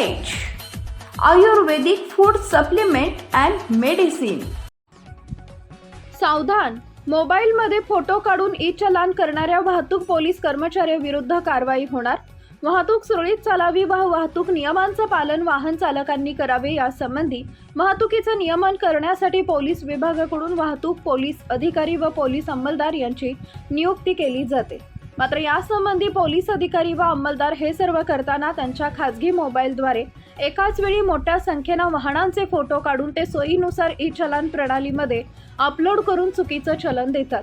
Ayurvedic food supplement and medicine सावधान. मोबाईलमध्ये photo काढून ई चलान करणाऱ्या वाहतूक पोलीस कर्मचाऱ्याविरुद्ध कारवाई होणार? वाहतूक सुरळीत चालावी व वाहतूक नियमांचं पालन वाहन चालकांनी करावे यासंबंधी वाहतुकीचं नियमन करण्यासाठी पोलीस विभागाकडून वाहतूक पोलीस अधिकारी व पोलीस अंमलदार यांची नियुक्ती केली जाते. मात्र यासंबंधी पोलीस अधिकारी व अंमलदार हे सर्व करताना त्यांच्या खाजगी मोबाईलद्वारे एकाच वेळी मोठ्या संख्येनं वाहनांचे फोटो काढून ते सोयीनुसार ई चलन प्रणालीमध्ये अपलोड करून चुकीचं चलन देतात.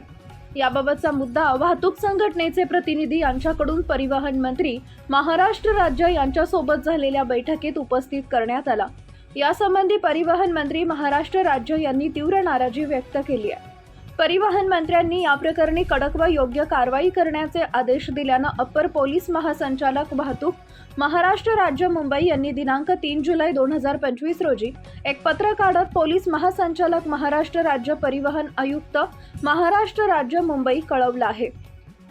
याबाबतचा मुद्दा वाहतूक संघटनेचे प्रतिनिधी यांच्याकडून परिवहन मंत्री महाराष्ट्र राज्य यांच्यासोबत झालेल्या बैठकीत उपस्थित करण्यात आला. यासंबंधी परिवहन मंत्री महाराष्ट्र राज्य यांनी तीव्र नाराजी व्यक्त केली आहे. परिवहन मंत्र्यांनी या प्रकरणी कडक व योग्य कारवाई करण्याचे आदेश दिल्यानं अप्पर पोलीस महासंचालक वाहतूक महाराष्ट्र राज्य मुंबई यांनी दिनांक तीन जुलै दोन हजार पंचवीस रोजी एक पत्र काढत पोलीस महासंचालक महाराष्ट्र राज्य परिवहन आयुक्त महाराष्ट्र राज्य मुंबई कळवलं आहे.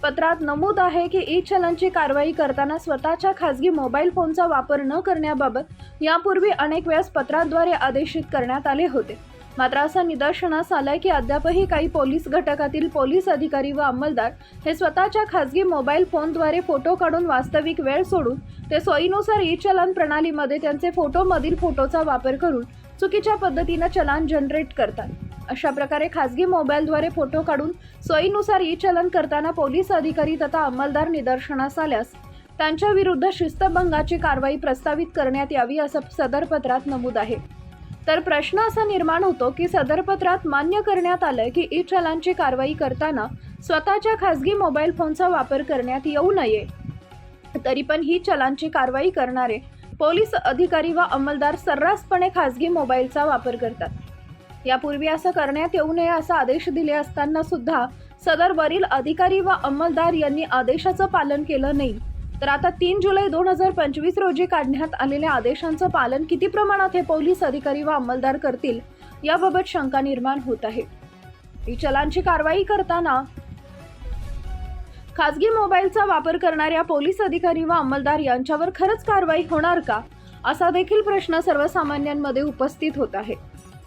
पत्रात नमूद आहे की ई चलनची कारवाई करताना स्वतःच्या खासगी मोबाईल फोनचा वापर न करण्याबाबत यापूर्वी अनेक वेळेस पत्राद्वारे आदेशित करण्यात आले होते. मात्र असं निदर्शनास आलंय की अद्यापही काही पोलीस घटकातील पोलीस अधिकारी व अंमलदार हे स्वतःच्या खासगी मोबाईल फोनद्वारे फोटो काढून वास्तविक वेळ सोडून ते सोयीनुसार ई चलन प्रणालीमध्ये त्यांचे फोटोमधील फोटोचा वापर करून चुकीच्या पद्धतीनं चलान जनरेट करतात. अशा प्रकारे खासगी मोबाईलद्वारे फोटो काढून सोयीनुसार ई चलन करताना पोलीस अधिकारी तथा अंमलदार निदर्शनास आल्यास त्यांच्या विरुद्ध शिस्तभंगाची कारवाई प्रस्तावित करण्यात यावी असं सदर पत्रात नमूद आहे. तर प्रश्न असा निर्माण होतो की सदर पत्रात मान्य करण्यात आलं की ई चलानची कारवाई करताना स्वतःच्या खासगी मोबाईल फोनचा वापर करण्यात येऊ नये. तरी पण ही चलानची कारवाई करणारे पोलीस अधिकारी व अंमलदार सर्रासपणे खासगी मोबाईलचा वापर करतात. यापूर्वी असं करण्यात येऊ नये असा आदेश दिले असताना सुद्धा सदरवरील अधिकारी व अंमलदार यांनी आदेशाचं पालन केलं नाही. तर आता तीन जुलै दोन हजार पंचवीस रोजी काढण्यात आलेल्या आदेशांचं पालन किती प्रमाणात हे पोलीस अधिकारी व अंमलदार करतील याबाबत शंका निर्माण होत आहे. ही चलांची कारवाई करताना खासगी मोबाईलचा वापर करणाऱ्या पोलीस अधिकारी व अंमलदार यांच्यावर खरंच कारवाई होणार का असा देखील प्रश्न सर्वसामान्यांमध्ये उपस्थित होत आहे.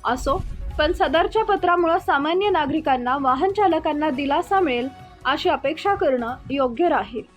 असो पण सदरच्या पत्रामुळे सामान्य नागरिकांना वाहन चालकांना दिलासा मिळेल अशी अपेक्षा करणं योग्य राहील.